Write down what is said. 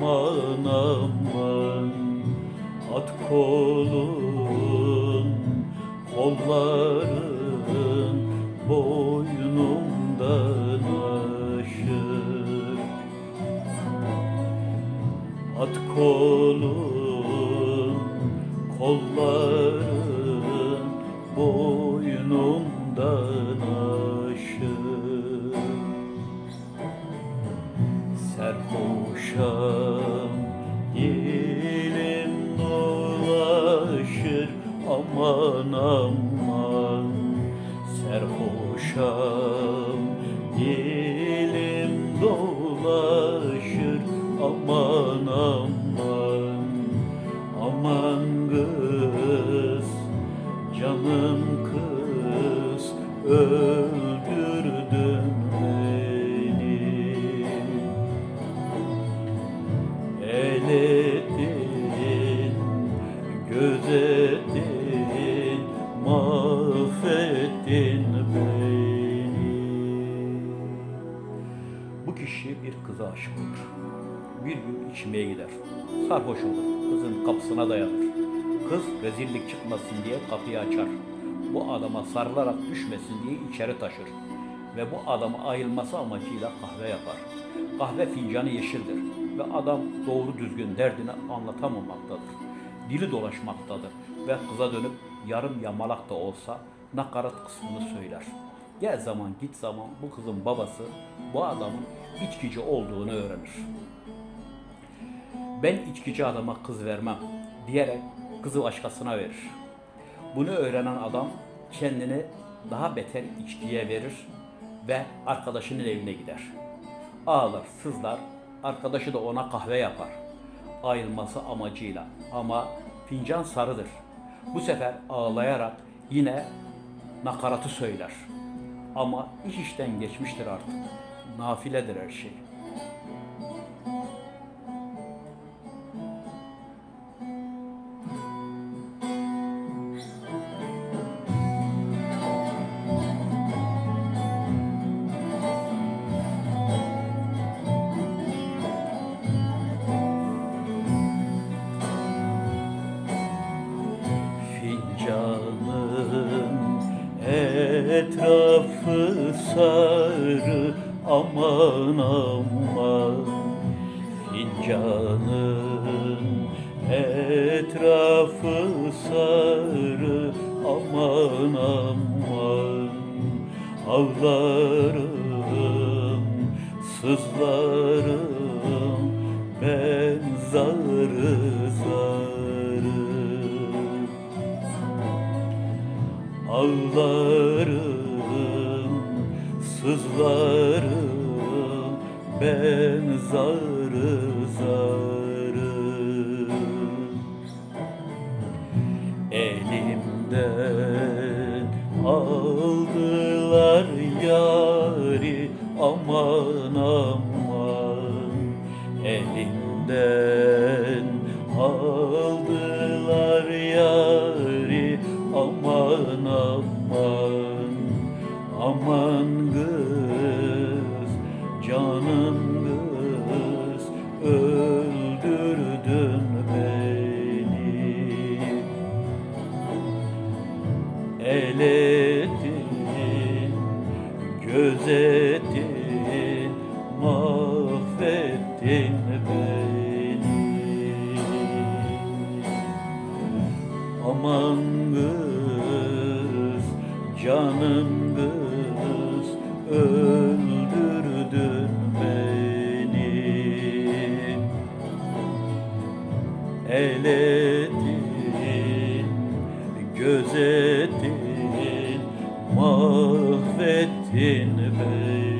aman aman At kolun kolların boynumdan aşır At kolun, kolların boynumdan aşır Serhoşam dilim dolaşır aman aman. Serhoşam dilim dolaşır aman aman. Aman kız canım kız öldürdün mahvettin beni. Bu kişi bir kıza aşık olur. Bir gün içmeye gider. Sarhoş olur. Kızın kapısına dayanır. Kız rezillik çıkmasın diye kapıyı açar. Bu adama sarılarak düşmesin diye içeri taşır. Ve bu adamı ayılması amacıyla kahve yapar. Kahve fincanı yeşildir ve adam doğru düzgün derdini anlatamamaktadır. Dili dolaşmaktadır ve kıza dönüp yarım yamalak da olsa nakarat kısmını söyler. Gel zaman git zaman bu kızın babası bu adamın içkici olduğunu öğrenir. Ben içkici adama kız vermem diyerek kızı başkasına verir. Bunu öğrenen adam kendini daha beter içkiye verir ve arkadaşının evine gider. Ağlar, sızlar, arkadaşı da ona kahve yapar. Ayrılması amacıyla ama fincan sarıdır. Bu sefer ağlayarak yine nakaratı söyler. Ama iş işten geçmiştir artık. Nafiledir her şey. Etrafı sarı aman aman. Fincanın etrafı sarı aman aman. Ağlarım, sızlarım ben zarı zarı. Ağlarım, sızlarım ben zarı zarı. Elimden aldılar yari aman aman. Elimden aldılar yari aman aman. Aman El ettin, gözettin, mahvettin beni. Aman kız, canım kız, gözettin, mahvettin beni.